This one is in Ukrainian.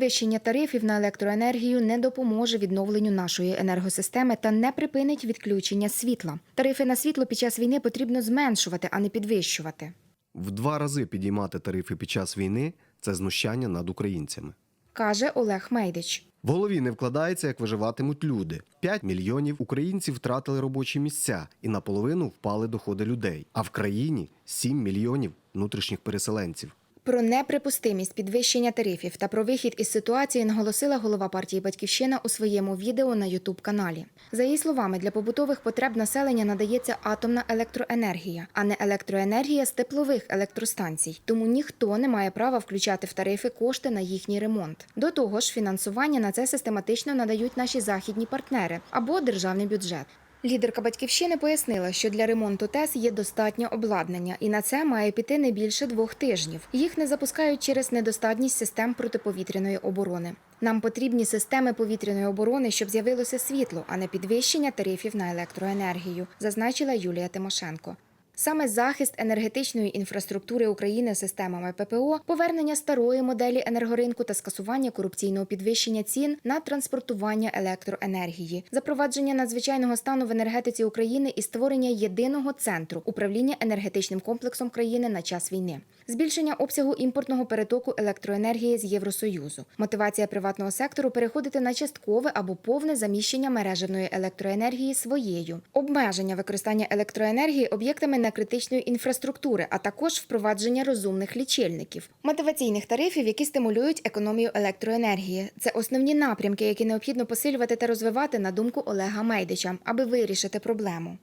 Підвищення тарифів на електроенергію не допоможе відновленню нашої енергосистеми та не припинить відключення світла. Тарифи на світло під час війни потрібно зменшувати, а не підвищувати. В два рази підіймати тарифи під час війни це знущання над українцями. каже Олег Мейдич. В голові не вкладається, як виживатимуть люди. 5 мільйонів українців втратили робочі місця і наполовину впали доходи людей. А в країні 7 мільйонів внутрішніх переселенців. Про неприпустимість підвищення тарифів та про вихід із ситуації наголосила голова партії Батьківщина у своєму відео на Ютуб каналі. За її словами, для побутових потреб населення надається атомна електроенергія, а не електроенергія з теплових електростанцій. Тому ніхто не має права включати в тарифи кошти на їхній ремонт. До того ж, фінансування на це систематично надають наші західні партнери або державний бюджет. Лідерка батьківщини пояснила, що для ремонту ТЕС є достатньо обладнання, і на це має піти не більше двох тижнів. Їх не запускають через недостатність систем протиповітряної оборони. Нам потрібні системи повітряної оборони, щоб з'явилося світло, а не підвищення тарифів на електроенергію, зазначила Юлія Тимошенко. Саме захист енергетичної інфраструктури України системами ППО, повернення старої моделі енергоринку та скасування корупційного підвищення цін на транспортування електроенергії, запровадження надзвичайного стану в енергетиці України і створення єдиного центру управління енергетичним комплексом країни на час війни, збільшення обсягу імпортного перетоку електроенергії з Євросоюзу, мотивація приватного сектору переходити на часткове або повне заміщення мережевної електроенергії своєю, обмеження використання електроенергії об'єктами заміна критичної інфраструктури, а також впровадження розумних лічильників, мотиваційних тарифів, які стимулюють економію електроенергії. Це основні напрямки, які необхідно посилювати та розвивати на думку Олега Мейдича, аби вирішити проблему.